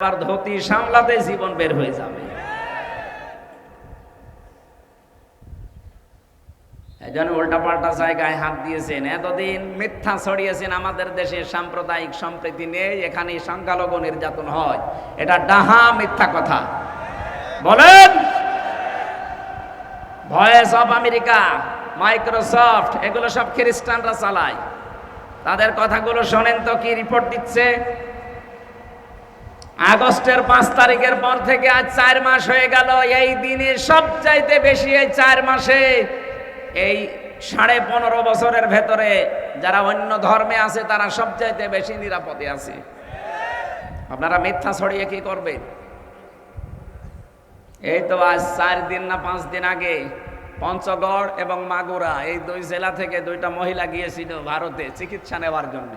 আবার ধুতি সামলাতে জীবন বের হয়ে যাবে। উল্টা পাল্টা জায়গায় হাত দিয়েছেন, এতদিন মিথ্যা ছড়িয়েছেন, আমাদের দেশে সাম্প্রদায়িক সম্প্রীতি নেই এখানে সংখ্যালঘু নির্যাতন হয়। এটা ডাহা মিথ্যা কথা। বলেন! ভয়েস অফ আমেরিকা মাইক্রোসফট এগুলো সব খ্রিস্টানরা চালায়। তাদের কথাগুলো শোনেন তো কি রিপোর্ট দিচ্ছে? আগস্টের পাঁচ তারিখের পর থেকে আজ চার মাস হয়ে গেল। এই দিনে সবচাইতে বেশি এই চার মাসে এই সাড়ে পনেরো বছরের ভেতরে যারা অন্য ধর্মে আছে, তারা সবচাইতে বেশি নিরাপদে আছে। আপনারা মিথ্যা ছড়িয়ে কি করবেন? এই তো আজ চার দিন না পাঁচ দিন আগে পঞ্চগড় এবং মাগুরা, এই দুই জেলা থেকে দুইটা মহিলা গিয়েছিল ভারতে চিকিৎসা নেওয়ার জন্য।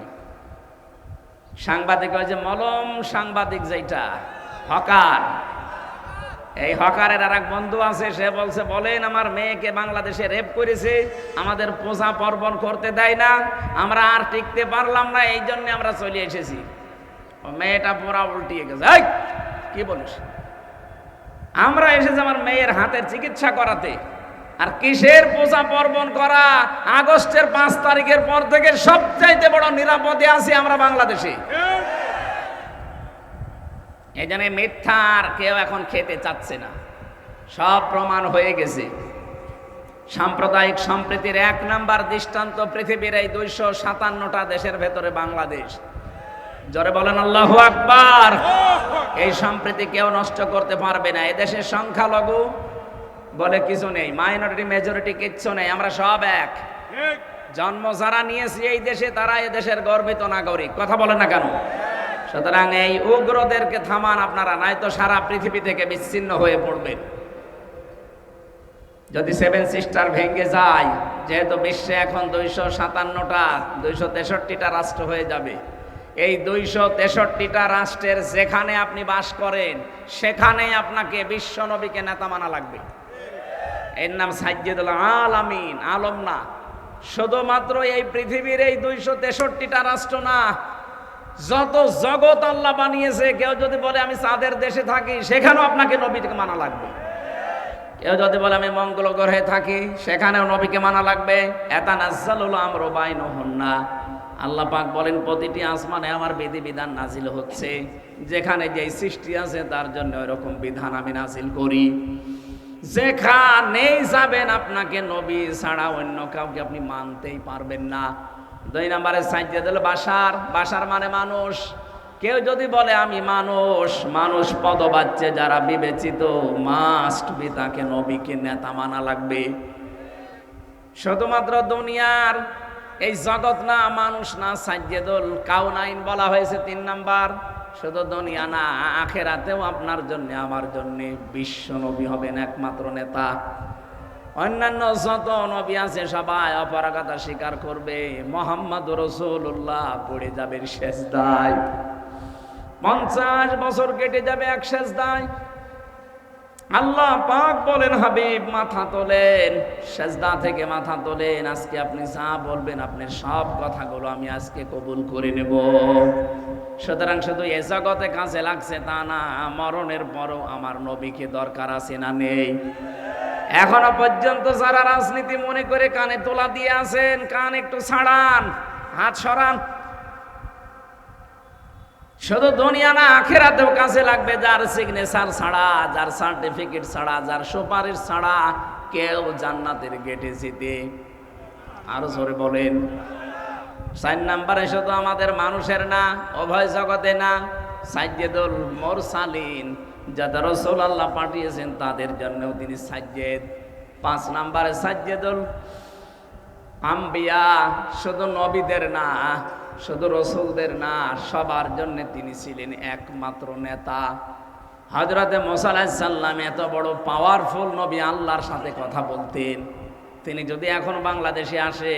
সাংবাদিক যে মলম সাংবাদিক যেটা হকার। এই হকারের আর এক বন্ধু আছে, সে বলছে, বলেন, আমার মেয়েকে বাংলাদেশে রেপ করেছে, আমাদের পূজা পার্বণ করতে দেয় না, আমরা আর টিকতে পারলাম না, এই জন্য আমরা চলে এসেছি। ও মেয়েটা পুরা উল্টিয়ে গেছে কি বলিস? আমরা এসেছি আমার মেয়ের হাতের চিকিৎসা করাতে। আর কিসের পূজা পার্বণ করা? আগস্টের পাঁচ তারিখের পর থেকে সবচাইতে বড় নিরাপদে আছি আমরা বাংলাদেশে। এই জন্য আর কেউ এখন খেতে চাচ্ছে না। সব প্রমাণ হয়ে গেছে। সাম্প্রদায়িক সম্প্রীতির এক নাম্বার দৃষ্টান্ত পৃথিবীর এই দুইশো সাতান্নটা দেশের ভেতরে বাংলাদেশ। জোরে বলেন, আল্লাহ আকবার! এই সম্প্রীতি কেউ নষ্ট করতে পারবে না। এদেশের সংখ্যালঘু বলে কিছু নেই মাইনরিটি মেজরিটি কিচ্ছু নেই আমরা সব এক। জন্ম যারা নিয়েছি এই দেশে তারা এ দেশের গর্বিত নাগরিক। কথা বলে না কেন? সুতরাং এই উগ্রদেরকে থামান আপনারা নাই তো সারা পৃথিবী থেকে বিচ্ছিন্ন হয়ে পড়বেন। যদি সেভেন সিস্টার ভেঙে যায় যেহেতু বিশ্বে এখন দুইশো সাতান্নটা দুইশো তেষট্টিটা রাষ্ট্র হয়ে যাবে। এই দুইশো তেষট্টিটা রাষ্ট্রের যেখানে আপনি বাস করেন সেখানেই আপনাকে বিশ্ব নবীকে নেতা মানা লাগবে। এর নাম সাজ্জেদুল আলামিন, আলম না। শুধুমাত্র এই পৃথিবীর এই দুইশো তেষট্টিটা রাষ্ট্র না, যত জগৎ আল্লাহ বানিয়েছে, কেউ যদি বলে আমি চাঁদের দেশে থাকি, সেখানেও আপনাকে নবীকে মানা লাগবে। কেউ যদি বলে আমি মঙ্গল গ্রহে থাকি, সেখানেও নবীকে মানা লাগবে। এতা নাজ্জালুল আমর বাইন না। আল্লাহ পাক বলেন, প্রতিটি আসমানে আমার বিধি বিধান নাজিল হচ্ছে। যেখানে যেই সৃষ্টি আছে, তার জন্য ওইরকম বিধান আমি নাজিল করি। যেখানেই যাবেন আপনাকে নবী ছাড়া, অন্য কাউকে আপনি মানতেই পারবেন না। দুই নম্বরে সাইজে দিল বাসার। বাসার মানে মানুষ। কেউ যদি বলে, আমি মানুষ। মানুষ পদবাচ্চে যারা বিবেচিত মাস্ট বি তাকে নবীকে নেতা মানা লাগবে। শুধুমাত্র দুনিয়ার এই জগৎ না, মানুষ না সাজ্জেদুল কাউনাইন বলা হয়েছে তিন নাম্বার। শুধু দুনিয়া না, আখেরাতেও আপনার জন্য, আমার জন্য বিশ্ব নবী হবেন একমাত্র নেতা। অন্যান্য যত নবী আছে, সবাই অপরাগতা স্বীকার করবে। মোহাম্মদ রসুল্লাহ পড়ে যাবে শেষ দায় পঞ্চাশ বছর কেটে যাবে এক শেষ দায় আল্লাহ পাক বলেন, হাবিব, মাথা তোলেন, সেজদা থেকে মাথা তোলেন, আজকে আপনি যা বলবেন, আপনি সব কথাগুলো আমি আজকে কবুল করে নেব। সুতরাং শুধু এ জগতে কাজে লাগছে তা না, মরণের পরও আমার নবীকে দরকার আছে না নেই। এখনও পর্যন্ত যারা রাজনীতি মনে করে কানে তোলা দিয়ে আছেন, কান একটু ছাড়ান, হাত সরান শুধু দুনিয়া না, আখেরাতেও কাছে লাগবে যার সিগনেচার ছাড়া, যার সার্টিফিকেট ছাড়া, যার সুপারিশ ছাড়া কেউ জান্নাতের গেটে যেতে আরও জোরে বলেন। চার নাম্বারে শুধু আমাদের মানুষের না অভয় জগতে না, সাজ্জেদুল মোরসালিন, যাদের রসুল আল্লাহ পাঠিয়েছেন তাদের জন্যও তিনি সাজ্জেদ। পাঁচ নাম্বারে সাজ্জেদুল আম্বিয়া, শুধু নবীদের না শুধু রসুলদের না, সবার জন্য তিনি ছিলেন একমাত্র নেতা। হজরতে মোসাল্লাম এত বড় পাওয়ারফুল নবী, আল্লাহর সাথে কথা বলতেন। তিনি যদি এখন বাংলাদেশে আসে,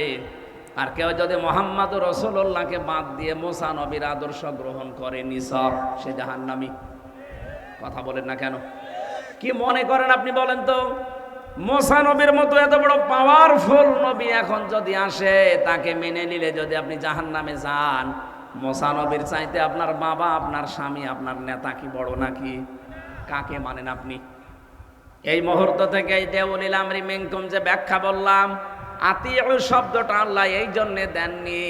আর কেউ যদি মোহাম্মদ রসুল্লাহকে বাদ দিয়ে মোসা নবীর আদর্শ গ্রহণ করে, নিসব, সে জাহান্নামি। কথা বলেন না কেন? কি মনে করেন আপনি বলেন তো? মোসা নবীর মতো এত বড় পাওয়ারফুল নবী এখন যদি আসে, তাকে মেনে নিলে যদি আপনি জাহান নামে যান মোসানবীর চাইতে আপনার বাবা, আপনার স্বামী, আপনার নেতা কি বড় নাকি? কাকে মানেন আপনি? এই মুহূর্ত থেকে এই দেউলিল আমরি যে ব্যাখ্যা বললাম আতিউ শব্দটা আল্লাহ এই জন্যে দেননি।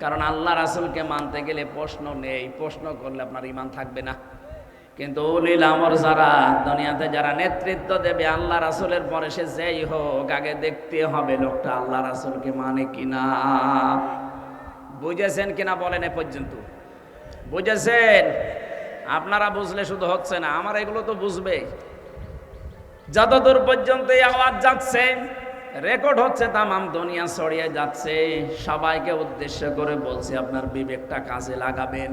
কারণ আল্লাহ রাসূলকে মানতে গেলে প্রশ্ন নেই, প্রশ্ন করলে আপনার ইমান থাকবে না। কিন্তু উলিল আমর যারা, দুনিয়াতে যারা নেতৃত্ব দেবে আল্লাহ রাসূলের পরে সে যেই হোক, আগে দেখতে হবে লোকটা আল্লাহ রাসূলকে মানে কিনা। বুঝেছেন কিনা বলেন এ পর্যন্ত? বুঝেছেন? আপনারা বুঝলে শুধু হচ্ছে না, আমার এগুলো তো বুঝবে। যতদূর পর্যন্ত এই আওয়াজ যাচ্ছে, রেকর্ড হচ্ছে তামাম দুনিয়া ছড়িয়ে যাচ্ছে। সবাইকে উদ্দেশ্য করে বলছি, আপনার বিবেকটা কাজে লাগাবেন।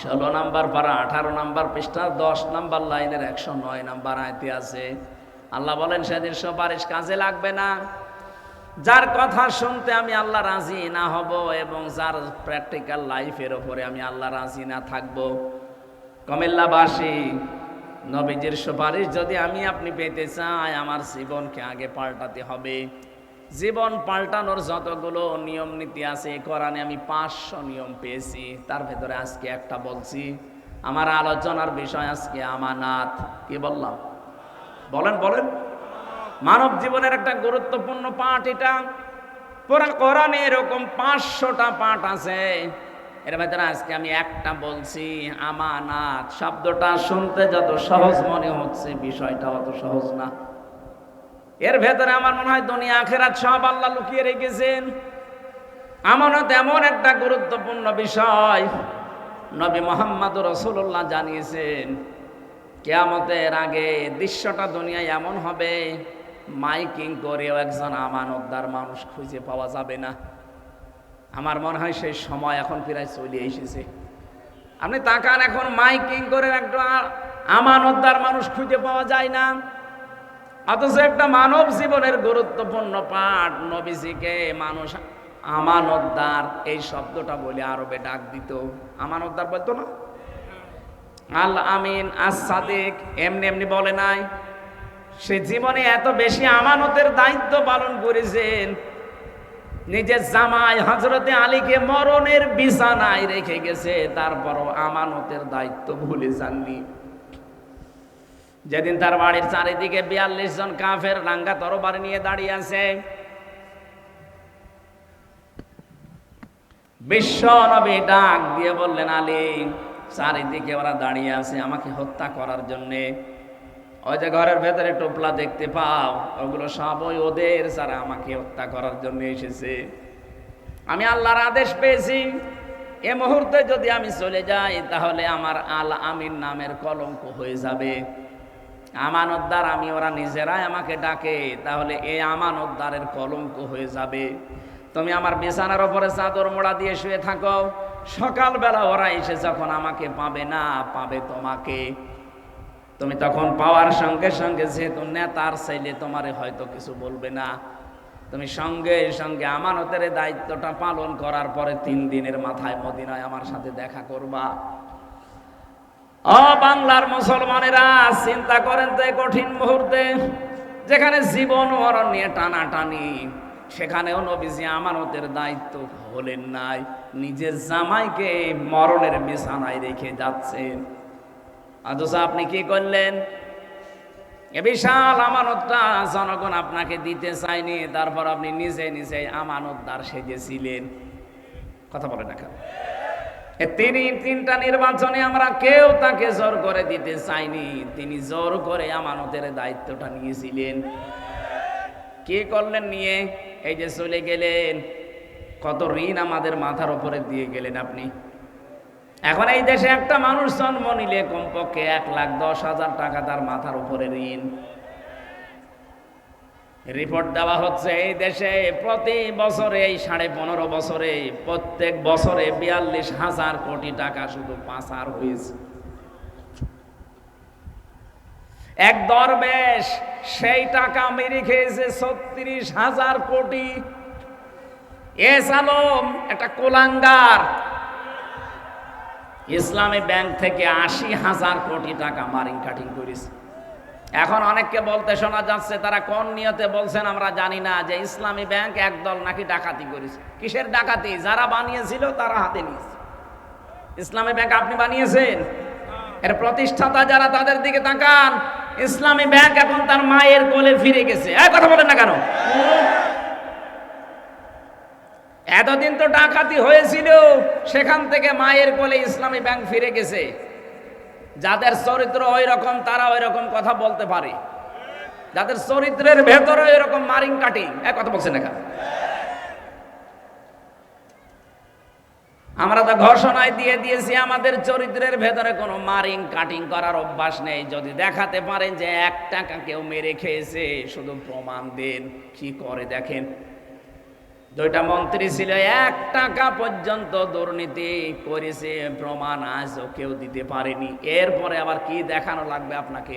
ষোলো নাম্বার পারা, আঠারো নাম্বার পৃষ্ঠা, দশ নাম্বার লাইনের একশো নয় নাম্বার আয়তে আছে। আল্লাহ বলেন, সেদিন সুপারিশ কাজে লাগবে না। যার কথা শুনতে আমি আল্লাহ রাজি না হব এবং যার প্র্যাকটিক্যাল লাইফের ওপরে আমি আল্লাহ রাজি না থাকব। কমিল্লাবাসী, নবীজির সুপারিশ যদি আমি আপনি পেতে চাই, আমার জীবনকে আগে পাল্টাতে হবে। জীবন পাল্টানোর যতগুলো নিয়ম নীতি আছে কোরআনে আমি পাঁচশো নিয়ম পেয়েছি। তার ভেতরে আজকে একটা বলছি, আমার আলোচনার বিষয় আজকে আমানাত। কি বললাম? বলেন বলেন। মানব জীবনের একটা গুরুত্বপূর্ণ পাঠ এটা। পুরা কোরআনে এরকম পাঁচশোটা পাঠ আছে। এর ভেতরে আজকে আমি একটা বলছি, আমানাত। শব্দটা শুনতে যত সহজ মনে হচ্ছে, বিষয়টা অত সহজ না। এর ভেতরে আমার মনে হয় দুনিয়া আখেরাত সব আল্লাহ লুকিয়ে রেখেছেন। আমানত এমন একটা গুরুত্বপূর্ণ বিষয়, নবী মোহাম্মদ রসুল্লাহ জানিয়েছেন, কেয়ামতের আগে দৃশ্যটা দুনিয়ায় এমন হবে, মাইকিং করেও একজন আমানতদার মানুষ খুঁজে পাওয়া যাবে না। আমার মনে হয় সেই সময় এখন প্রায় চলে এসেছে। আপনি তাকান এখন, মাইকিং করে একটা আমানতদার মানুষ খুঁজে পাওয়া যায় না। অথচ একটা মানব জীবনের গুরুত্বপূর্ণ পাঠ নবীজিকে মানুষ আমানতদার, এই শব্দটা বলে আরবে ডাক দিত। আমানতদার বলতো না? আল আমিন আস সাদিক এমনি এমনি বলে নাই। সে জীবনে এত বেশি আমানতের দায়িত্ব পালন করেছেন, নিজের জামাই হজরতে আলীকে মরণের বিছানায় রেখে গেছে, তারপরও আমানতের দায়িত্ব ভুলে যাননি। যেদিন তার বাড়ির চারিদিকে বিয়াল্লিশ জন কাফের রাঙ্গা তরবার নিয়ে দাঁড়িয়ে আছে, বিশ্ব নবী ডাক দিয়ে বললেন, আলী, চারিদিকে ওরা দাঁড়িয়ে আছে আমাকে হত্যা করার জন্যে। ওই যে ঘরের ভেতরে টোপলা দেখতে পাও, ওগুলো সবই ওদের যারা আমাকে হত্যা করার জন্য এসেছে। আমি আল্লাহর আদেশ পেয়েছি। এ মুহূর্তে যদি আমি চলে যাই, তাহলে আমার আল আমির নামের কলঙ্ক হয়ে যাবে। আমানতদার আমি, ওরা নিজেরাই আমাকে ডাকে, তাহলে এই আমানতদারের কলঙ্ক হয়ে যাবে। তুমি আমার বিছানার ওপরে চাদর মোড়া দিয়ে শুয়ে থাকো। সকালবেলা ওরা এসে যখন আমাকে পাবে না, পাবে তোমাকে। তুমি তখন পাওয়ার সঙ্গে সঙ্গে যেহেতু নেতার চাইলে তোমারে হয়তো কিছু বলবে না। তুমি সঙ্গে সঙ্গে আমানতের দায়িত্বটা পালন করার পরে তিন দিনের মাথায় মদিনায় আমার সাথে দেখা করবা। ও বাংলার মুসলমানেরা, চিন্তা করেন তো কঠিন মুহূর্তে, যেখানে জীবন মরণ নিয়ে টানাটানি, সেখানেও নবীজি আমানতের দায়িত্ব হলেন নাই, নিজের জামাইকে মরণের বিছানায় রেখে যাচ্ছেন। অথচ আপনি কি করলেন? এ বিশাল আমানতটা জনগণ আপনাকে দিতে চায়নি, তারপর আপনি নিজে নিজে আমানতদার সেজেছিলেন। কথা বলে না তিনি তিনটা নির্বাচনে আমরা কেউ তাকে জোর করে দিতে চাইনি। তিনি জোর করে আমানতের দায়িত্বটা নিয়েছিলেন। কি করলেন নিয়ে? এই যে চলে গেলেন। কত ঋণ আমাদের মাথার উপরে দিয়ে গেলেন আপনি। এখন এই দেশে একটা মানুষ জন্ম নিলে কমপক্ষে এক লাখ দশ হাজার টাকা তার মাথার উপরে ঋণ। রিপোর্ট দেওয়া হচ্ছে, এই দেশে প্রতি বছরে, এই সাড়ে পনেরো বছরে, প্রত্যেক বছরে বিয়াল্লিশ হাজার কোটি টাকা শুধু পাচার হয়েছে। এক দরবেশ সেই টাকা মেরে খেয়েছে ছত্রিশ হাজার কোটি। এস আলম একটা কোলাঙ্গার। ইসলামী ব্যাংক থেকে আশি হাজার কোটি টাকা মারিং কাটিং করেছে। এখন অনেককে বলতে শোনা যাচ্ছে, তারা কোন নিয়তে বলছেন আমরা জানি না, যে ইসলামী ব্যাংক একদল নাকি ডাকাতি করেছে। কিসের ডাকাতি? যারা বানিয়েছিল, তারা হাতে নিয়েছে। ইসলামী ব্যাংক আপনি বানিয়েছেন? এর প্রতিষ্ঠাতা যারা, তাদের দিকে তাকান। ইসলামী ব্যাংক এখন তার মায়ের কোলে ফিরে গেছে। এক কথা বলেন না কেন? এতদিন তো ডাকাতি হয়েছিল, সেখান থেকে মায়ের কোলে ইসলামী ব্যাংক ফিরে গেছে। যাদের চরিত্র ওই রকম তারা ওই রকম কথা বলতে পারে। যাদের চরিত্রের ভেতরে এরকম মারিং কাটিং এক কথা বলছেন না কেন? আমরা তো ঘোষণায় দিয়ে দিয়েছি, আমাদের চরিত্রের ভেতরে কোনো মারিং কাটিং করার অভ্যাস নেই। যদি দেখাতে পারেন যে এক টাকা কেউ মেরে খেয়েছে, শুধু প্রমাণ দেন, কি করে দেখেন? দুইটা মন্ত্রী ছিল, এক টাকা পর্যন্ত দুর্নীতি করেছে, প্রমাণ আজও কেউ দিতে পারেনি। এরপরে আবার কি দেখানো লাগবে আপনাকে?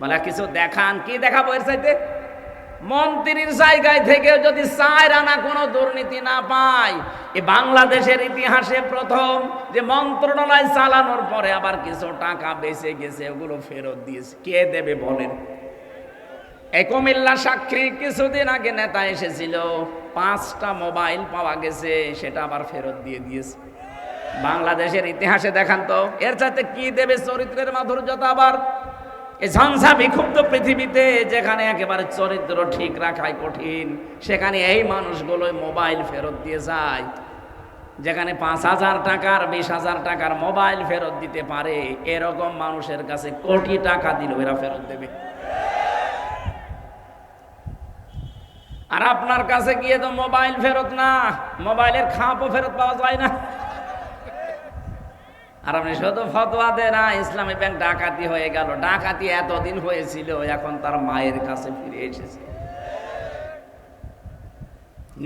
বলে, কিছু দেখান, কি দেখাবো এর চাইতে? মন্ত্রীর জায়গায় থেকে যদি চায় রানা কোনো দুর্নীতি না পায়, এ বাংলাদেশের ইতিহাসে প্রথম যে মন্ত্রণালয় চালানোর পরে আবার কিছু টাকা বেঁচে গেছে, ওগুলো ফেরত দিয়েছে। কে দেবে বলেন? এই কুমিল্লা সাক্ষী কিছুদিন আগে নেতা এসেছিল। পাঁচটা মোবাইল পাওয়া গেছে, সেটা আবার ফেরত দিয়ে দিয়েছে। বাংলাদেশের ইতিহাসে দেখান তো, এর সাথে কি দেবে চরিত্রের মাধুর্যতা আবার? এই ঝঞ্ঝা বিক্ষুব্ধ পৃথিবীতে, যেখানে একেবারে চরিত্র ঠিক রাখাই কঠিন, সেখানে এই মানুষগুলো মোবাইল ফেরত দিয়ে যায়। যেখানে পাঁচ হাজার টাকার, বিশ হাজার টাকার মোবাইল ফেরত দিতে পারে, এরকম মানুষের কাছে কোটি টাকা দিল, এরা ফেরত দেবে। আর আপনার কাছে গিয়ে তো মোবাইল ফেরত না, মোবাইলের খাপও ফেরত পাওয়া যায় না। আর আপনি শুধু ফতোয়া দেন না ইসলামী ব্যাংক ডাকাতি হয়ে গেল। ডাকাতি এতদিন হয়েছিল, এখন তার মায়ের কাছে ফিরে এসেছে।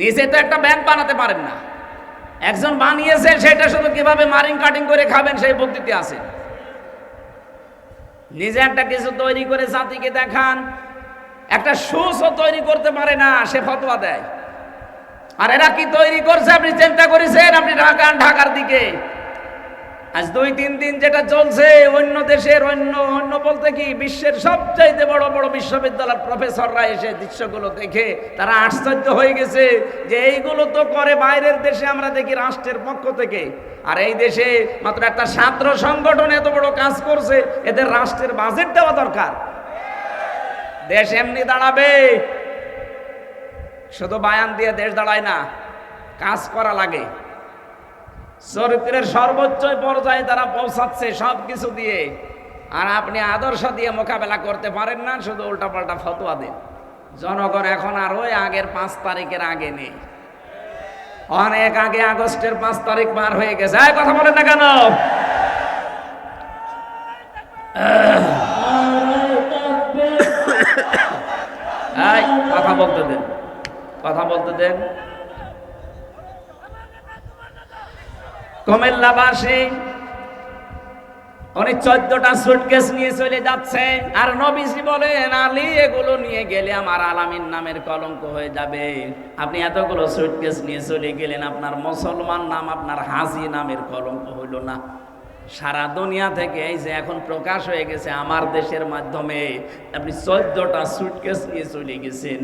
নিজে তো একটা ব্যাংক বানাতে পারেন না। একজন বানিয়েছে, সেটা শুধু কীভাবে মারিং কাটিং করে খাবেন, সেই পদ্ধতি আছে। নিজে একটা কিছু তৈরি করে জাতিকে দেখান একটা সুসও তৈরি করতে পারে না, সে ফতোয়া দেয়। আর এরা কি তৈরি করছে? আপনি চিন্তা করেছেন? আপনি ঢাকা ঢাকার দিকে। আজ দুই, তিন দিন যেটা চলছে, অন্য দেশের অন্য অন্য বলতে কি, বিশ্বের সবচাইতে বড় বড় বিশ্ববিদ্যালয়ের প্রফেসররা এসে দৃশ্যগুলো দেখে তারা আশ্চর্য হয়ে গেছে যে এইগুলো তো করে বাইরের দেশে আমরা দেখি রাষ্ট্রের পক্ষ থেকে। আর এই দেশে মাত্র একটা ছাত্র সংগঠন এত বড় কাজ করছে, এদের রাষ্ট্রের বাজেট দেওয়া দরকার। দেশ এমনি দাঁড়াবে। শুধু বায়ান দিয়ে দেশ দাঁড়ায় না, কাজ করা লাগে। চরিত্রের সর্বোচ্চ পর্যায়ে তারা পৌঁছাচ্ছে সব কিছু দিয়ে, আর আপনি আদর্শ দিয়ে মোকাবেলা করতে পারেন না, শুধু উল্টাপাল্টা ফতোয়া দেন। জনগণ এখন আর ওই আগের পাঁচ তারিখের আগে নেই। অনেক আগে আগস্টের পাঁচ তারিখ পার হয়ে গেছে। কথা বলেন না কেন? এই, কথা বলতে দেন। কথা বলতে দেন। কুমিল্লাবাসী, উনি চোদ্দটা সুটকেস নিয়ে চলে যাচ্ছে। আর নবীজি বলেন, আলী, এগুলো নিয়ে গেলে আমার আলামিন নামের কলঙ্ক হয়ে যাবে। আপনি এতগুলো সুটকেস নিয়ে চলে গেলেন, আপনার মুসলমান নাম, আপনার হাজি নামের কলঙ্ক হইল না। সারা দুনিয়া থেকে এই যে এখন প্রকাশ হয়ে গেছে আমার দেশের মাধ্যমে, আপনি চোদ্দটা সুটকেস নিয়ে চলে গেছেন।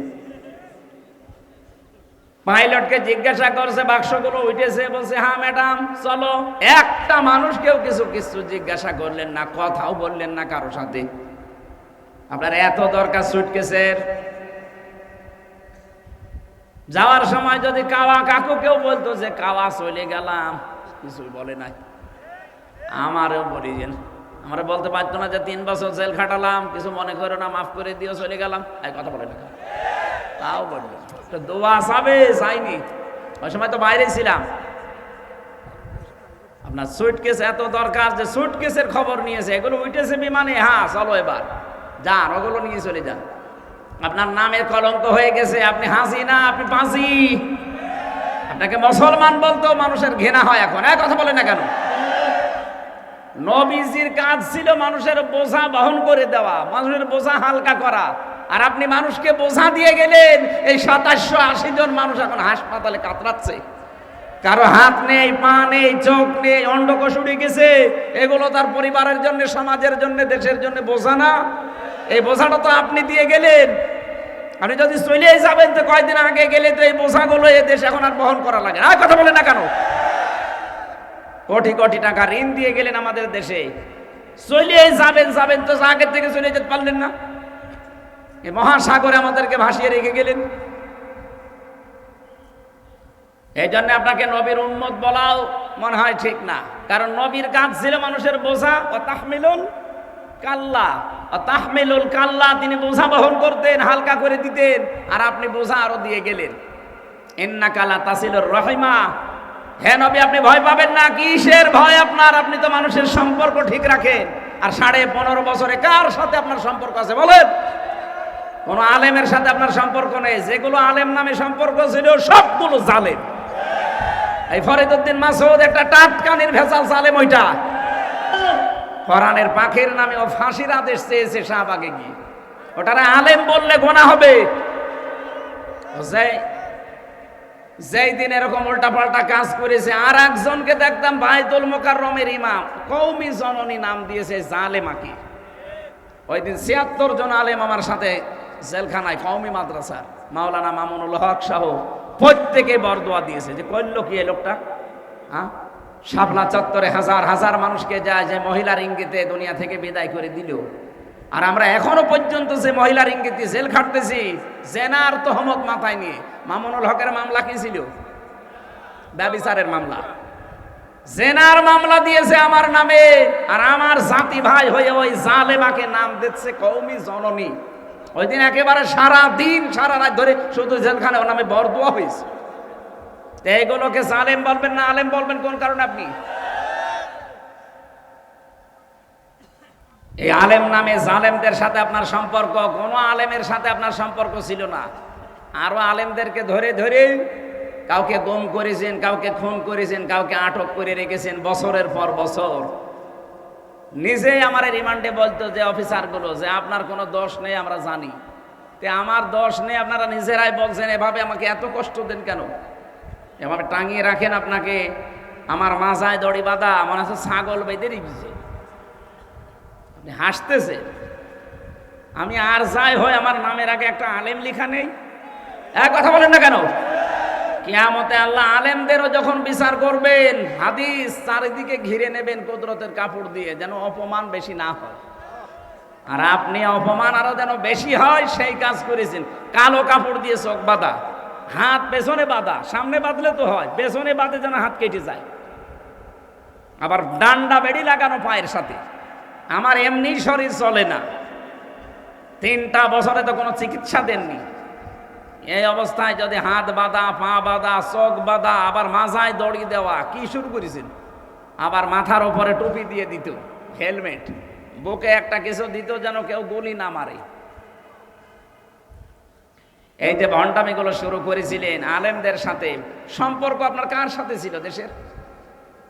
পাইলটকে জিজ্ঞাসা করছে, বাক্সগুলো উঠেছে, বলছে হ্যাঁ ম্যাডাম, চলো। একটা মানুষকেও কিছু কিছু জিজ্ঞাসা করলেন না, কথাও বললেন না কারও সাথে। আপনার এত দরকার সুটকেসের যাওয়ার সময় যদি কাওয়া কাকু কেউ বলতো যে, কাওয়া চলে গেলাম। কিছু বলে নাই। আমারও বলিছেন আমরা বলতে পারতো না যে তিন বছর জেল খাটালাম, কিছু মনে করো না, মাফ করে দিও, চলে গেলাম। এই কথা বলে না। তাও বলল তো দোয়া সাবে যাইনি ওই সময় তো বাইরে ছিলাম। আপনার সুটকেস এত দরকার যে সুটকেসের খবর নিয়েছে। এগুলো উঠেছে বিমানে। হ্যাঁ চলো এবার। যান, ওগুলো নিয়ে চলে যান। আপনার নামের কলঙ্ক হয়ে গেছে। আপনি হাসি না, আপনি পাঁচি আপনাকে মুসলমান বলতো মানুষের ঘৃণা হয় এখন। এক কথা বলে না কেন? নবীজির কাজ ছিল মানুষের বোঝা বহন করে দেওয়া, মানুষের বোঝা হালকা করা। আর আপনি মানুষকে বোঝা দিয়ে গেলেন, এই সাতাশশো আশি জন মানুষ এখন হাসপাতালে কাতরাচ্ছে। কারও হাত নেই, পা নেই, চোখ নেই অন্ডকোষ উড়ে গেছে, এগুলো তার পরিবারের জন্য, সমাজের জন্য, দেশের জন্য বোঝা না। এই বোঝাটা তো আপনি দিয়ে গেলেন। আপনি যদি চলেই যাবেন তো কয়দিন আগে গেলে তো এই বোঝাগুলো এ দেশ এখন আর বহন করা লাগে আর কথা বলে না কেন? কোটি কোটি টাকা ঋণ দিয়ে গেলেন আমাদের দেশে। চলিয়ে যাবেন যাবেন তো আগের থেকে চলে যেতে পারলেন না। এই মহাসাগরে আমাদেরকে ভাসিয়ে রেখে গেলেন। এই জন্য আপনাকে নবীর উন্মত বলাও মনে হয় ঠিক না। কারণ নবীর কাজ ছিল মানুষের বোঝা ও তাহমিলুল কাল্লা। ও তাহমিলুল কাল্লা, তিনি বোঝা বহন করতেন, হালকা করে দিতেন, আর আপনি বোঝা আরও দিয়ে গেলেন। এন্না কালা তাসিলুর রহিমা হ্যাঁ নবী, আপনি ভয় পাবেন না, কিসের ভয় আপনার? আপনি তো মানুষের সম্পর্ক ঠিক রাখেন। আর সাড়ে পনেরো বছরে কার সাথে আপনার সম্পর্ক আছে বলেন? কোন আলেমের সাথে আপনার সম্পর্ক নেই। যেগুলো আলেম নামে সম্পর্ক ছিল, সবগুলো জালেম। এই ফরিদুদ্দিন মাসুদ একটা টাটকানির ভেজাল জালেম ওইটা। কোরআনের পাখির নামে ও ফাঁসির আদেশ চেয়েছে শাহবাগে গিয়ে। ওটারে আলেম বললে গোনা হবে। যেই দিন এরকম উল্টাপাল্টা কাজ করেছে আর একজনকে দেখতাম বাইতুল ইমাম। কৌমি জননী নাম দিয়েছে জালেমাকে। ওই দিন ছিয়াত্তর জন আলেম আমার সাথে জেলখানায় কৌমি মাদ্রাসার। মাওলানা মামুনুল হক সহ প্রত্যেকে বরদোয়া দিয়েছে যে করল কি এই লোকটা? হ্যাঁ? শাপলা চত্বরে হাজার হাজার মানুষকে যায় যে মহিলার ইঙ্গিতে দুনিয়া থেকে বিদায় করে দিল। আর আমরা এখনও পর্যন্ত যে মহিলার ইঙ্গিতে জেল খাটতেছি, জেনার তহমত মাথায় নিয়ে। মামুনুল হকের মামলা কি ছিল? ব্যবিচারের মামলা। জেনার মামলা দিয়েছে আমার নামে, আর আমার জাতি ভাই হয়ে ওই জালেমাকে নাম দিচ্ছে কৌমি জননী। ওই দিন একেবারে সারা দিন, সারা রাত ধরে শুধু জেলখানে ওর নামে বরদোয়া হয়েছে। এইগুলোকে জালেম বলবেন না আলেম বলবেন, কোন কারণে আপনি? এই আলেম নামে জালেমদের সাথে আপনার সম্পর্ক, কোনো আলেমের সাথে আপনার সম্পর্ক ছিল না। আরও আলেমদেরকে ধরে ধরে কাউকে গম করেছেন, কাউকে খুন করেছেন, কাউকে আটক করে রেখেছেন বছরের পর বছর। নিজেই আমার রিমান্ডে বলতো যে অফিসারগুলো যে আপনার কোনো দোষ নেই, আমরা জানি। তে আমার দোষ নেই, আপনারা নিজেরাই বলছেন, এভাবে আমাকে এত কষ্ট দেন কেন? এভাবে টাঙিয়ে রাখেন আপনাকে। আমার মাজায় দড়ি বাঁধা মনে হচ্ছে ছাগল বেঁধে রেখেছে হাসতেছে। আমি আর যাই হয় আমার নামের আগে একটা আলেম লেখা নেই। এক কথা বলেন না কেন? কিয়ামতে আল্লাহ আলেমদেরও যখন বিচার করবেন, হাদিস চারিদিকে ঘিরে নেবেন কুদরতের কাপড় দিয়ে, যেন অপমান বেশি না হয়। আর আপনি অপমান আরও যেন বেশি হয়, সেই কাজ করেছেন। কালো কাপড় দিয়ে চোখ বাঁধা, হাত পেছনে বাঁধা, সামনে বাঁধলে তো হয়, পেছনে বাঁধে যেন হাত কেটে যায়। আবার ডান্ডা বেড়ি লাগানো পায়ের সাথে। আমার এমনি শরীর চলে না। তিনটা বছরে তো কোনো চিকিৎসা দেননি। এই অবস্থায় যদি হাত বাঁধা, পা বাঁধা, চোখ বাঁধা, আবার মাথায় দড়ি দেওয়া, কি শুরু করেছেন? আবার মাথার ওপরে টুপি দিয়ে দিত, হেলমেট। বুকে একটা কিছু দিত যেন কেউ গুলি না মারে। এই যে ভণ্ডামিগুলো শুরু করেছিলেন আলেমদের সাথে, সম্পর্ক আপনার কার সাথে ছিল দেশের?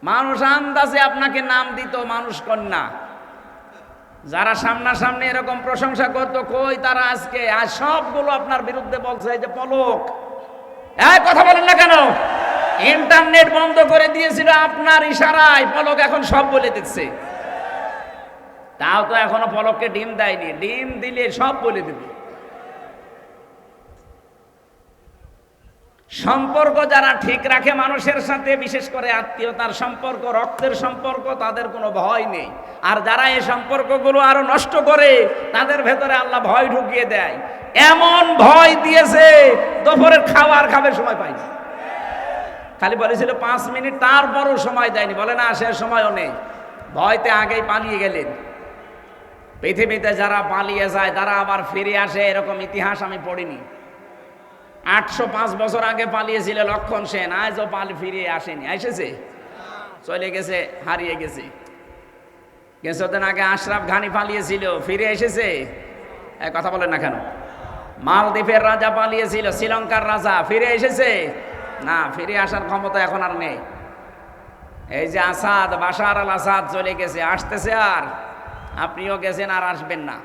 মানুষ আন্দাজে আপনাকে নাম দিত, মানুষ কন্যা। যারা সামনাসামনি এরকম প্রশংসা করতো, কই তারা আজকে? আর সবগুলো আপনার বিরুদ্ধে বলছে, এই যে পলক। এক কথা বলেন না কেন? ইন্টারনেট বন্ধ করে দিয়েছিল আপনার ইশারায়, পলক এখন সব বলে দিচ্ছে। তাও তো এখনও পলককে ডিম দেয়নি। ডিম দিলে সব বলে দেবে। সম্পর্ক যারা ঠিক রাখে মানুষের সাথে, বিশেষ করে আত্মীয়তার সম্পর্ক, রক্তের সম্পর্ক, তাদের কোনো ভয় নেই। আর যারা এই সম্পর্কগুলো আরও নষ্ট করে, তাদের ভেতরে আল্লাহ ভয় ঢুকিয়ে দেয়। এমন ভয় দিয়েছে, দুপুরের খাবার খাবার সময় পাইনি খালি বলেছিল, পাঁচ মিনিট তারপরও সময় দেয়নি। বলে, না, সে সময়ও নেই। ভয়তে আগেই পালিয়ে গেলেন। পৃথিবীতে যারা পালিয়ে যায়, তারা আবার ফিরে আসে, এরকম ইতিহাস আমি পড়িনি। আটশো পাঁচ বছর আগে পালিয়েছিল লক্ষণ সেন, আজও পালি ফিরিয়ে আসেনি। এসেছে চলে গেছে, হারিয়ে গেছে। কিছুদিন আগে আশরাফ ঘানি পালিয়েছিল, ফিরে এসেছে? কথা বলেন না কেন? মালদ্বীপের রাজা পালিয়েছিল, শ্রীলঙ্কার রাজা, ফিরে এসেছে? না, ফিরে আসার ক্ষমতা এখন আর নেই। এই যে আসাদ, বাশার আল আসাদ চলে গেছে, আসতেছে আর। আপনিও গেছেন আর আসবেন না।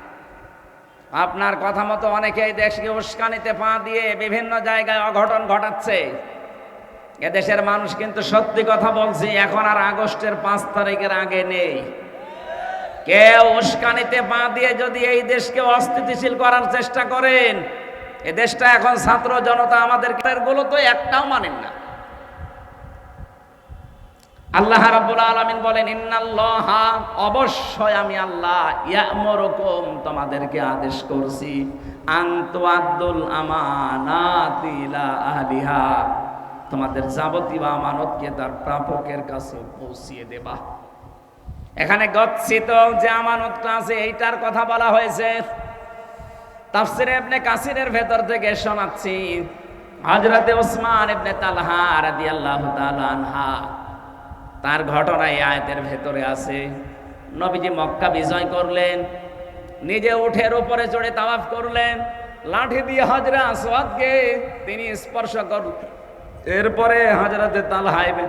আপনার কথা মতো অনেকে এই দেশকে উস্কানিতে পা দিয়ে বিভিন্ন জায়গায় অঘটন ঘটাচ্ছে। এদেশের মানুষ কিন্তু সত্যি কথা বলছি, এখন আর আগস্টের পাঁচ তারিখের আগে নেই। কেউ উস্কানিতে পা দিয়ে যদি এই দেশকে অস্থিতিশীল করার চেষ্টা করেন, এ দেশটা এখন ছাত্র জনতা আমাদেরগুলো তো একটাও মানেন না। আল্লাহ রাব্বুল আলামিন বলেন, ইন্নাল্লাহা, অবশ্যই আমি আল্লাহ ইয়ামুরুকুম, তোমাদেরকে আদেশ করছি, আন্তু আব্দুল আমানাতি ইলা আহলিহা, তোমাদের যাবতীয় আমানতকে তার প্রাপকের কাছে পৌঁছিয়ে দেবা। এখানে গচ্ছিত যে আমানতটা আছে, এইটার কথা বলা হয়েছে। তাফসিরে ইবনে কাসিরের ভেতর থেকে শোনাচ্ছি, হযরতে ওসমান ইবনে তালহা রাদিয়াল্লাহু তাআলা আনহা তার ঘটনা এই আয়াতের ভেতরে আছে। নবীজি মক্কা বিজয় করলেন, নিজে উঠের উপরে চড়ে তাওয়াফ করলেন, লাঠি দিয়ে হাজরা আসওয়াদকে তিনি স্পর্শ করলেন। এরপরে হাজরাতে তালহা ইবনে,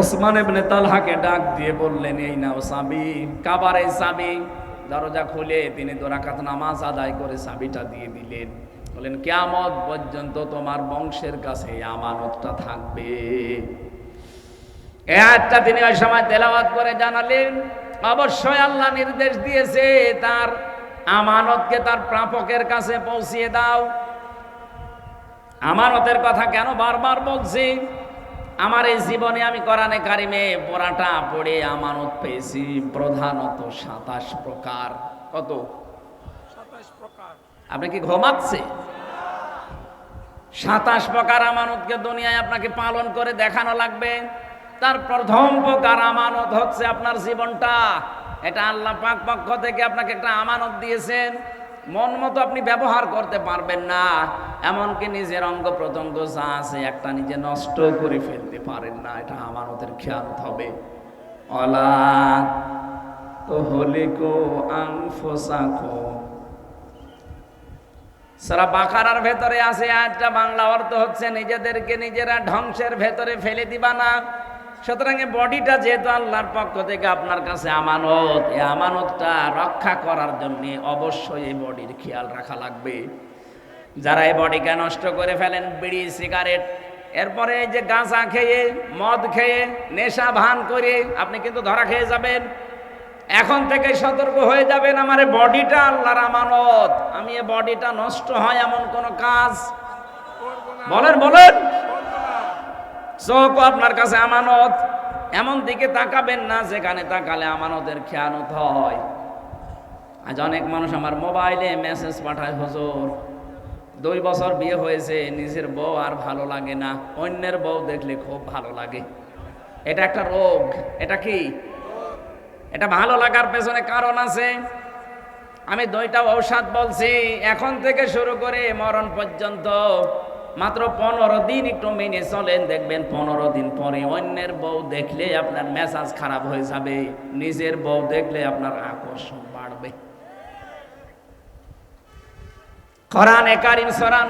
ওসমান ইবনে তালহাকে ডাক দিয়ে বললেন, এই নাও সাবি, কাবার এই সাবি। দরজা খুলে তিনি দোরাকাত নামাজ আদায় করে সাবিটা দিয়ে দিলেন। বলেন কেয়ামত পর্যন্ত তোমার বংশের কাছে আমানতটা থাকবে। আয়াতটা তিনি ওই সময় তেলাওয়াত করে জানালেন অবশ্যই আল্লাহ নির্দেশ দিয়েছে তার আমানতকে তার প্রাপকের কাছে পৌঁছিয়ে দাও। আমানতের কথা কেন বারবার বলছি? আমার এই জীবনে আমি কোরআনে কারিমে পড়াটা পড়ে আমানত পেয়েছি প্রধানত সাতাশ প্রকার। কত? আপনি কি ঘুমাচ্ছে? সাতাশ প্রকার আমানতকে দুনিয়ায় আপনাকে পালন করে দেখানো লাগবে। তার প্রথম প্রকার আমানত হচ্ছে আপনার জীবনটা। এটা আল্লাহ পাক পক্ষ থেকে আপনাকে একটা আমানত দিয়েছেন। মন মতো আপনি ব্যবহার করতে পারবেন না। এমনকি নিজের অঙ্গ প্রত্যঙ্গ যা আছে একটা নিজে নষ্ট করে ফেলতে পারেন না। এটা আমানতের খেয়াল হবে। অলা তো হলে কো আংফোসাকো সারা বাকারার ভেতরে আছে আজটা বাংলা অর্থ হচ্ছে, নিজেদেরকে নিজেরা ধ্বংসের ভেতরে ফেলে দিবা না। সুতরাং বডিটা যেহেতু আল্লাহর পক্ষ থেকে আপনার কাছে আমানত, এই আমানতটা রক্ষা করার জন্য অবশ্যই এই বডির খেয়াল রাখা লাগবে। যারা এই বডিকে নষ্ট করে ফেলেন, বিড়ি, সিগারেট, এরপরে এই যে গাঁজা খেয়ে, মদ খেয়ে, নেশা ভান করে আপনি কিন্তু ধরা খেয়ে যাবেন। এখন থেকে সতর্ক হয়ে যাবেন, আমার বডিটা আল্লাহর আমানত। আমি এই বডিটা নষ্ট হয় এমন কোন কাজ? বলেন বলেন। চোখ আপনার কাছে আমানত। এমন দিকে তাকাবেন না যেখানে তাকালে আমানতের খেয়ানত হয়। আজ অনেক মানুষ আমার মোবাইলে মেসেজ পাঠায়, হুজুর, দুই বছর বিয়ে হয়েছে, নিজের বউ আর ভালো লাগে না। অন্যের বউ দেখলে খুব ভালো লাগে। এটা একটা রোগ। এটা কি? এটা ভালো লাগার পেছনে কারণ আছে। আমি দুইটা ঔষধ বলছি। এখন থেকে শুরু করে মরণ পর্যন্ত মাত্র পনেরো দিন একটু মেনে চলেন, দেখবেন পনেরো দিন পরে অন্যের বউ দেখলে আপনার মেজাজ খারাপ হয়ে যাবে, নিজের বউ দেখলে আপনার আকর্ষণ বাড়বে। কোরআনে কারিম সরা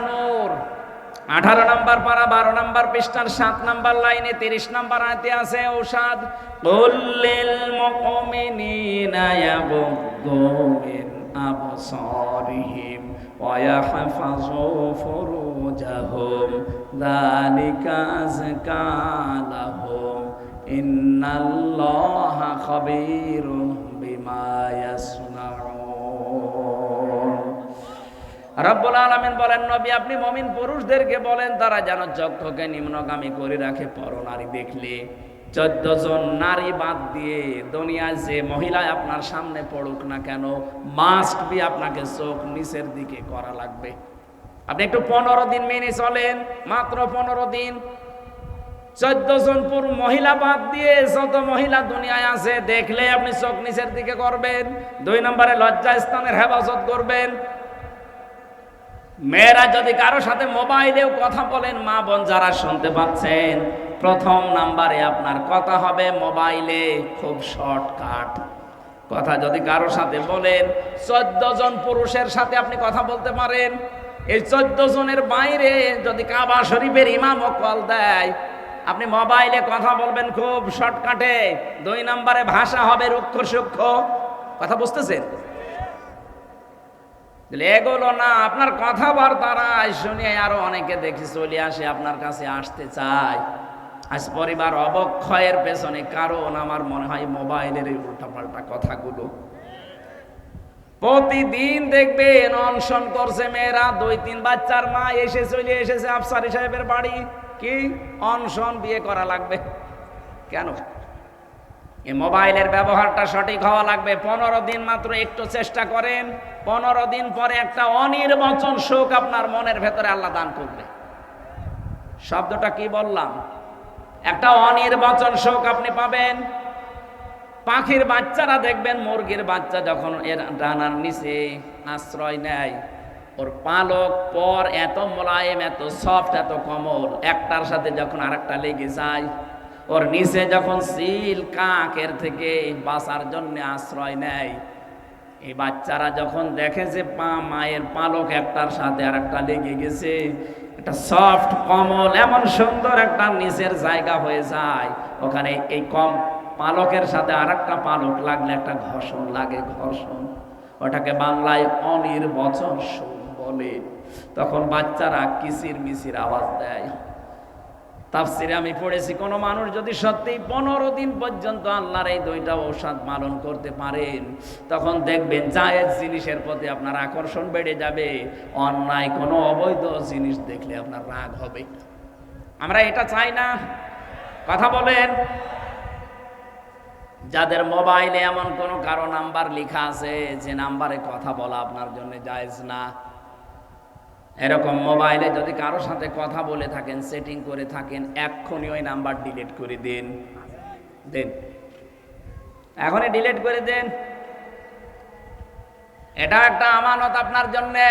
আঠারো নম্বর পারা, বারো নম্বর পৃষ্ঠার, সাত নম্বর লাইনে, তিরিশ নম্বর আয়তে আছে ঔষধ কুল্লিল মুমিনিনা ইয়াগুদ্দু মিন আবসারিহিম ওয়া ইয়াহফাযু ফুরুজাহুম যালিকা আযকা লাহুম ইন্নাল্লাহা খাবীরুম রব্বুল বলেন, নবী, আপনি মমিন পুরুষদেরকে বলেন, তারা যেন চক্ষকে নিম্নগামী করে রাখে, পর নারী দেখলে। চোদ্দ জন নারী বাদ দিয়ে দুনিয়ায় যে মহিলা আপনার সামনে পড়ুক না কেন মাস্ট বি আপনাকে চোখ নিচের দিকে করা লাগবে। আপনি একটু পনেরো দিন মেনে চলেন, মাত্র পনেরো দিন। চোদ্দ জন পুর মহিলা বাদ দিয়ে যত মহিলা দুনিয়ায় আছে, দেখলে আপনি চোখ নিচের দিকে করবেন, দুই নম্বরে লজ্জা স্থানের হেফাজত করবেন। মেয়েরা যদি কারও সাথে মোবাইলেও কথা বলেন, মা বোন যারা শুনতে পাচ্ছেন, প্রথম নাম্বারে আপনার কথা হবে মোবাইলে, খুব শর্টকাট। কথা যদি কারও সাথে বলেন চোদ্দ জন পুরুষের সাথে আপনি কথা বলতে পারেন এই চোদ্দ জনের বাইরে যদি কাবা শরীফের ইমাম কল দেয়, আপনি মোবাইলে কথা বলবেন খুব শর্টকাটে, দুই নম্বরে ভাষা হবে রুক্ষ সূক্ষ্ম। কথা বুঝতেছেন? এগুলো না, আপনার কথাবার্তারা শুনে আরও অনেকে দেখি চলে আসে, আপনার কাছে আসতে চায়। আজ পরিবার অবক্ষয়ের পেছনে কারণ আমার মনে হয় মোবাইলের উল্টাপাল্টা কথাগুলো। প্রতিদিন দেখবেন অনশন করছে মেয়েরা, দুই, তিন বাচ্চার মা এসে চলে এসেছে আফসারি সাহেবের বাড়ি। কি? অনশন বিয়ে করা লাগবে। কেন? এই মোবাইলের ব্যবহারটা সঠিক হওয়া লাগবে। পনেরো দিন মাত্র একটু চেষ্টা করেন, পনেরো দিন পরে একটা অনির্বচন সুখ আপনার মনের ভেতরে আল্লাহ দান করবে। শব্দটা কি বললাম? একটা অনির্বচন শোক আপনি পাবেন পাখির বাচ্চারা দেখবেন, মুরগির বাচ্চা যখন এর ডানার নিচে আশ্রয় নেয়, ওর পালক পর এত মোলায়েম, এত সফট এত কমল। একটার সাথে যখন আরেকটা লেগে যায়, ওর নিচে যখন সিল কাকের থেকে বাঁচার জন্য আশ্রয় নেয়, এই বাচ্চারা যখন দেখে যে পা, মায়ের পালক একটার সাথে আর একটা লেগে গেছে, একটা সফট কমল, এমন সুন্দর একটা নিচের জায়গা হয়ে যায়, ওখানে এই কম পালকের সাথে আর একটা পালক লাগলে একটা ঘর্ষণ লাগে, ঘর্ষণ। ওটাকে বাংলায় অনির্বচন সুখ বলে। তখন বাচ্চারা কিসির মিসির আওয়াজ দেয়। তাফসিরে আমি পড়েছি, কোনো মানুষ যদি সত্যি পনেরো দিন পর্যন্ত আল্লাহর এই দুইটা ঔষধ পালন করতে পারেন, তখন দেখবেন জায়েজ জিনিসের প্রতি আপনার আকর্ষণ বেড়ে যাবে। অন্যায় কোনো অবৈধ জিনিস দেখলে আপনার রাগ হবে। আমরা এটা চাই না। কথা বলেন। যাদের মোবাইলে এমন কোনো কারও নাম্বার লেখা আছে, যে নাম্বারে কথা বলা আপনার জন্য জায়েজ না। এরকম মোবাইলে যদি কারও সাথে কথা বলে থাকেন সেটিং করে থাকেন, এক্ষুনি ওই নাম্বার ডিলিট করে দিন। দেন। এখনই ডিলিট করে দেন। এটা একটা আমানত আপনার জন্যে।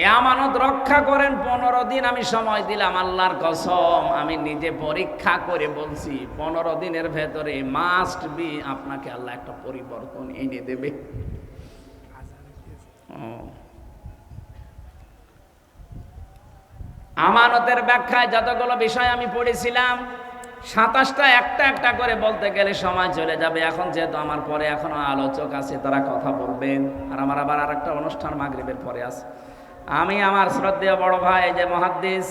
এ আমানত রক্ষা করেন, পনেরো দিন আমি সময় দিলাম, আল্লাহর কসম, আমি নিজে পরীক্ষা করে বলছি, পনেরো দিনের ভেতরে মাস্ট বি আপনাকে আল্লাহ একটা পরিবর্তন এনে দেবে। আমানতের ব্যাখ্যায় যতগুলো বিষয় আমি পড়েছিলাম, সাতাশটা একটা একটা করে বলতে গেলে সময় চলে যাবে। এখন যেহেতু আমার পরে এখনও আলোচক আছে, তারা কথা বলবেন। আর আমার আবার আর একটা অনুষ্ঠান মাগরিবের পরে আছে। আমি আমার শ্রদ্ধেয় বড় ভাই যে মহাদ্দিস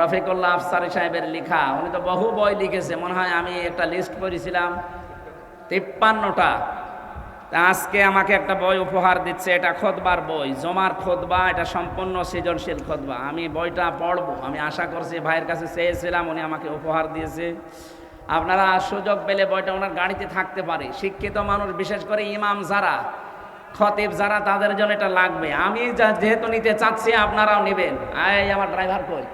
রফিকুল্লাহ আফসারি সাহেবের লেখা, উনি তো বহু বই লিখেছে, মনে হয় আমি একটা লিস্ট করেছিলাম তিপ্পান্নটা। আজকে আমাকে একটা বই উপহার দিচ্ছে, এটা খোদবার বই, জমার খোদবা, এটা সম্পূর্ণ সৃজনশীল খোদবা। আমি বইটা পড়ব, আমি আশা করছি ভাইয়ের কাছে চেয়েছিলাম, উনি আমাকে উপহার দিয়েছে। আপনারা সুযোগ পেলে বইটা ওনার গাড়িতে থাকতে পারে। শিক্ষিত মানুষ, বিশেষ করে ইমাম যারা খতিব, যারা তাদের জন্য এটা লাগবে। আমি যেহেতু নিতে চাচ্ছি, আপনারাও নেবেন। এই আমার ড্রাইভার কই?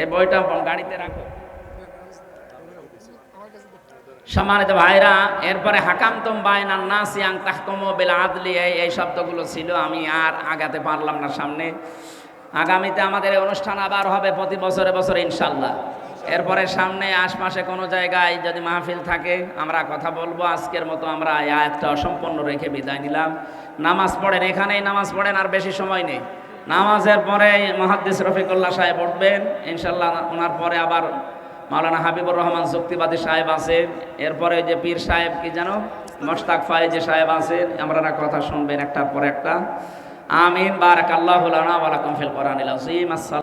এই বইটা গাড়িতে রাখো। সম্মানিত ভাইরা, এরপরে হাকাম তুম বাইনা নাসিয়াং তাহকম বেলা আদলি, এই এই শব্দগুলো ছিল, আমি আর আগাতে পারলাম না সামনে। আগামীতে আমাদের এই অনুষ্ঠান আবার হবে প্রতি বছরে বছরে ইনশাল্লাহ এরপরে সামনে আশপাশে কোনো জায়গায় যদি মাহফিল থাকে, আমরা কথা বলব। আজকের মতো আমরা আয়াতটা অসম্পন্ন রেখে বিদায় নিলাম। নামাজ পড়েন, এখানেই নামাজ পড়েন, আর বেশি সময় নেই। নামাজের পরে মহাদ্দিস রফিকুল্লাহ সাহেব উঠবেন। ইনশাল্লাহ ওনার পরে আবার মাওলানা হাবিবুর রহমান শক্তিবাদী সাহেব আছেন এরপরে যে পীর সাহেব, কি জানো মোস্তাক ফায়েজি সাহেব আছেন আমরা কথা শুনবেন একটার পর একটা। আমিন। বারাকাল্লাহু লাকুম ফিল কোরআনিল আযীম।